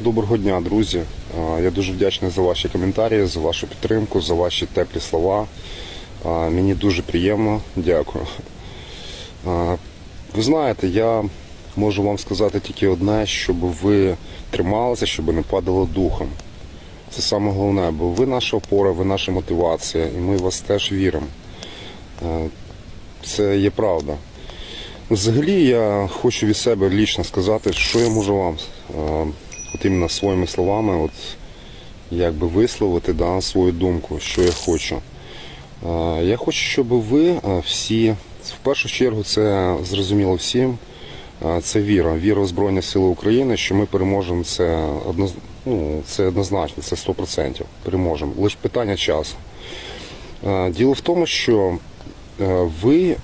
Доброго дня, друзі. Я дуже вдячний за ваші коментарі, за вашу підтримку, за ваші теплі слова. Мені дуже приємно, дякую. Ви знаєте, я можу вам сказати тільки одне, щоб ви трималися, щоб не падало духом. Це саме головне, бо ви наша опора, ви наша мотивація, і ми вас теж віримо. Це є правда. Взагалі я хочу від себе лічно сказати, що я можу вам от іменно своїми словами от, якби висловити да, свою думку, що я хочу. Я хочу, щоб ви всі, в першу чергу, це зрозуміло всім. Це віра, віра в Збройні Сили України, що ми переможемо це одноз... ну, це однозначно, це 100%. Переможемо. Лише питання часу. Діло в тому, що ви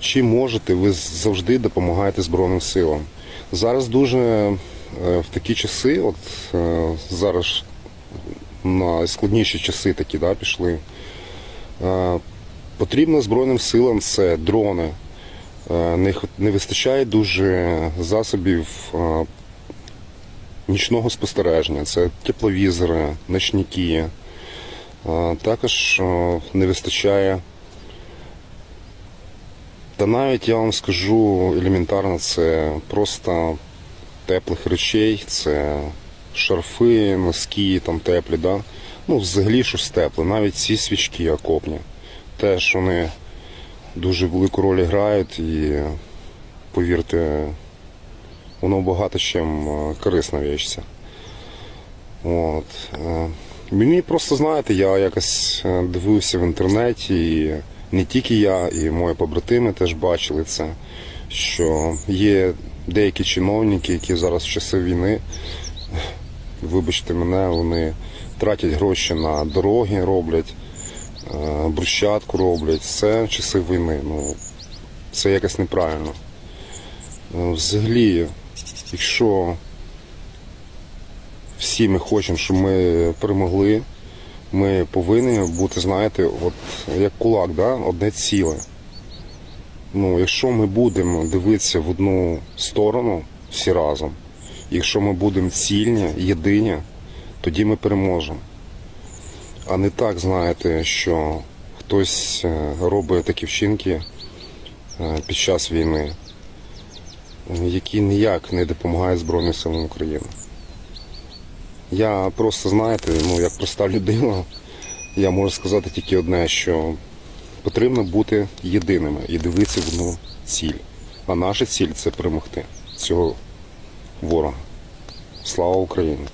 чи можете, ви завжди допомагаєте Збройним силам. Зараз дуже в такі часи, от е, зараз на складніші часи такі да, пішли. Е, Потрібно Збройним силам це дрони. Е, Не, вистачає дуже засобів е, нічного спостереження. Це тепловізори, ночники. Е, Також е, не вистачає та навіть я вам скажу елементарно, це просто теплих речей, це шарфи, носки там теплі, да? ну взагалі щось тепле, навіть ці свічки окопні. Теж вони дуже велику роль грають і повірте, воно багато чим е, корисна вещиця. От. е, Мені просто знаєте, я якось е, дивився в інтернеті, і не тільки я, і мої побратими теж бачили це, що є деякі чиновники, які зараз в часи війни, вибачте мене, вони тратять гроші на дороги, роблять, е, брусчатку роблять. Це в часи війни. Ну, це якось неправильно. Е, Взагалі, якщо всі ми хочемо, щоб ми перемогли. Ми повинні бути, знаєте, от як кулак, да? одне ціле. Ну, якщо ми будемо дивитися в одну сторону всі разом, якщо ми будемо цільні, єдині, тоді ми переможемо. А не так, знаєте, що хтось е, робить такі вчинки е, під час війни, е, які ніяк не допомагають Збройним силам України. Я просто, знаєте, ну як проста людина, я можу сказати тільки одне, що потрібно бути єдиними і дивитися в одну ціль. А наша ціль це перемогти цього ворога. Слава Україні!